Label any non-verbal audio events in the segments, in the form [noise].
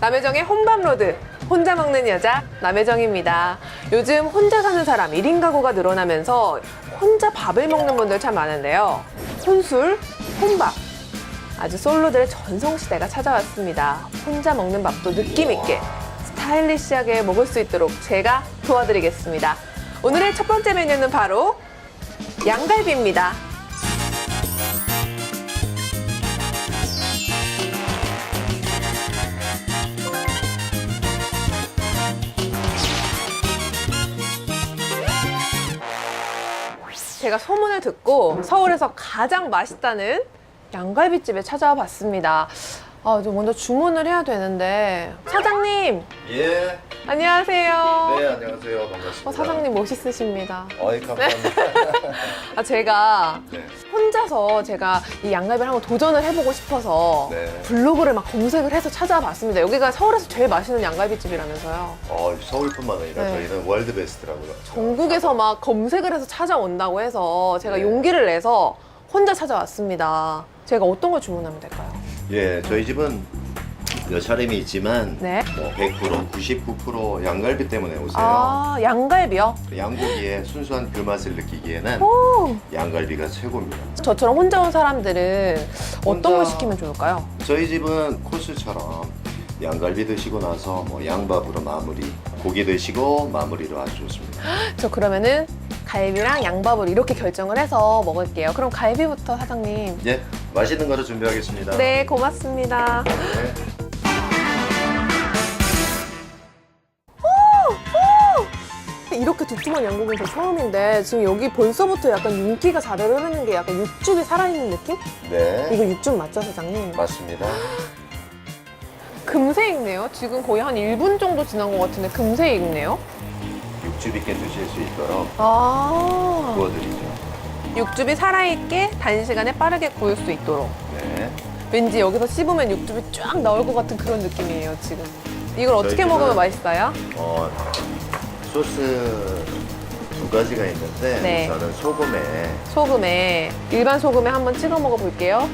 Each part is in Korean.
남혜정의 혼밥로드 혼자 먹는 여자 남혜정입니다. 요즘 혼자 사는 사람 1인 가구가 늘어나면서 혼자 밥을 먹는 분들 참 많은데요. 혼술, 혼밥. 아주 솔로들의 전성시대가 찾아왔습니다. 혼자 먹는 밥도 느낌있게 스타일리시하게 먹을 수 있도록 제가 도와드리겠습니다. 오늘의 첫 번째 메뉴는 바로 양갈비입니다. 제가 소문을 듣고 서울에서 가장 맛있다는 양갈비집에 찾아와 봤습니다. 아, 저 먼저 주문을 해야 되는데 사장님 예. 안녕하세요. 네, 안녕하세요. 반갑습니다. 어, 사장님 멋있으십니다. 어이, 감사합니다. [laughs] 아, 제가 네. 혼자서 제가 이 양갈비를 한번 도전을 해보고 싶어서 네. 블로그를 막 검색을 해서 찾아봤습니다. 여기가 서울에서 제일 맛있는 양갈비집이라면서요. 어, 서울뿐만 아니라 네. 저희는 월드 베스트라고요. 전국에서 막 검색을 해서 찾아온다고 해서 제가 네. 용기를 내서 혼자 찾아왔습니다. 제가 어떤 걸 주문하면 될까요? 예, 저희 집은 몇 차림이 있지만 네. 뭐 100%, 99% 양갈비 때문에 오세요. 아, 양갈비요? 양고기의 순수한 그 맛을 느끼기에는 오, 양갈비가 최고입니다. 저처럼 혼자 온 사람들은 어떤 혼자- 걸 시키면 좋을까요? 저희 집은 코스처럼 양갈비 드시고 나서 뭐 양밥으로 마무리, 고기 드시고 마무리로 아주 좋습니다. 저 그러면은 갈비랑 양밥을 이렇게 결정을 해서 먹을게요. 그럼 갈비부터 사장님. 예, 맛있는 거로 준비하겠습니다. 네, 고맙습니다. 네. 이렇게 두툼한 양고기는 저 처음인데 지금 여기 벌써부터 약간 윤기가 자르르 흐르는 게 약간 육즙이 살아있는 느낌? 네, 이거 육즙 맞죠, 사장님? 맞습니다. 금세 익네요. 지금 거의 한 1분 정도 지난 것 같은데 금세 익네요. 육즙 있게 드실 수 있도록 아, 구워드리죠. 육즙이 살아있게 단시간에 빠르게 구울 수 있도록. 네. 왠지 여기서 씹으면 육즙이 쫙 나올 것 같은 그런 느낌이에요, 지금. 이걸 어떻게 저희 먹으면 맛있어요? 어, 소스 두 가지가 있는데 네. 우선은 소금에 소금에, 일반 소금에 한번 찍어 먹어볼게요.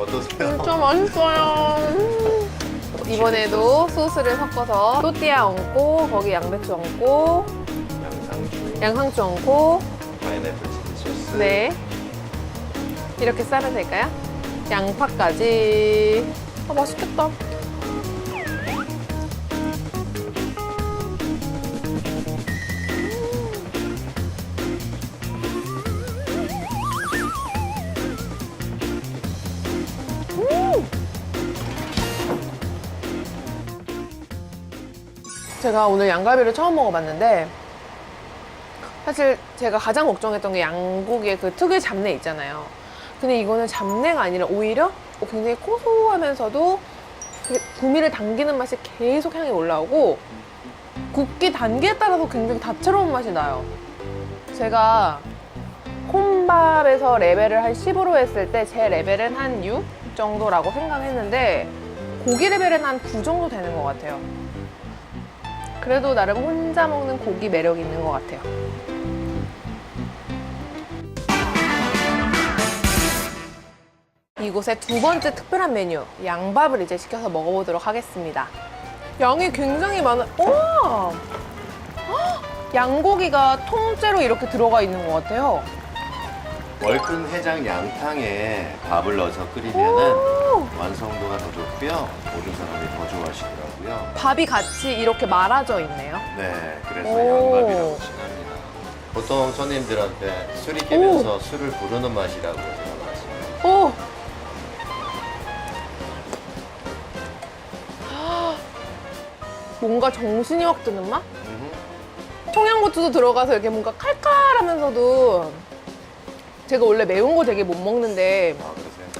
어떠세요? 진짜 맛있어요. 음. 이번에도 소스를 섞어서 또띠아 얹고, 거기 양배추 얹고, 양상추, 양상추 얹고, 파인애플 치즈 소스. 네. 이렇게 싸면 될까요? 양파까지. 아, 맛있겠다. 제가 오늘 양갈비를 처음 먹어봤는데 사실 제가 가장 걱정했던 게 양고기의 그 특유의 잡내 있잖아요. 근데 이거는 잡내가 아니라 오히려 굉장히 고소하면서도 구미를 당기는 맛이 계속 향이 올라오고 굽기 단계에 따라서 굉장히 다채로운 맛이 나요. 제가 혼밥에서 레벨을 한 10으로 했을 때 제 레벨은 한 6 정도라고 생각했는데 고기 레벨은 한 9 정도 되는 것 같아요. 그래도 나름 혼자 먹는 고기 매력이 있는 것 같아요. 이곳의 두 번째 특별한 메뉴, 양밥을 이제 시켜서 먹어보도록 하겠습니다. 양이 굉장히 많아. 헉! 양고기가 통째로 이렇게 들어가 있는 것 같아요. 얼큰 해장 양탕에 밥을 넣어서 끓이면은 오! 완성도가 더 좋고요. 모든 사람이 더 좋아하시더라고요. 밥이 같이 이렇게 말아져 있네요. 네, 그래서 오. 양밥이라고 칭합니다. 보통 손님들한테 술이 깨면서 술을 부르는 맛이라고 생각하십니다. 오! 뭔가 정신이 확 드는 맛? 청양고추도 들어가서 이렇게 뭔가 칼칼하면서도 제가 원래 매운 거 되게 못 먹는데 아?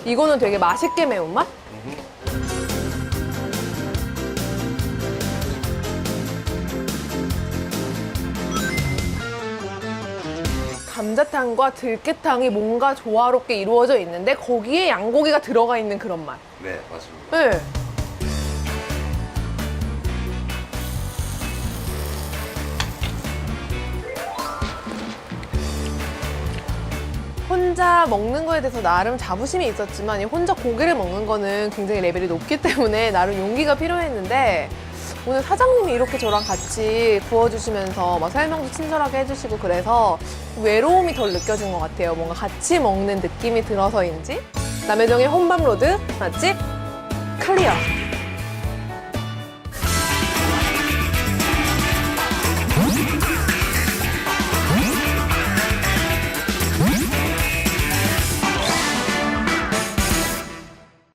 이거는 되게 맛있게 매운맛? 감자탕과 들깨탕이 뭔가 조화롭게 이루어져 있는데 거기에 양고기가 들어가 있는 그런 맛. 네, 맞습니다. 네. 먹는 거에 대해서 나름 자부심이 있었지만 이 혼자 고기를 먹는 거는 굉장히 레벨이 높기 때문에 나름 용기가 필요했는데 오늘 사장님이 이렇게 저랑 같이 구워주시면서 막 설명도 친절하게 해주시고 그래서 외로움이 덜 느껴진 것 같아요. 뭔가 같이 먹는 느낌이 들어서인지 남해동의 혼밥로드 맛집 클리어!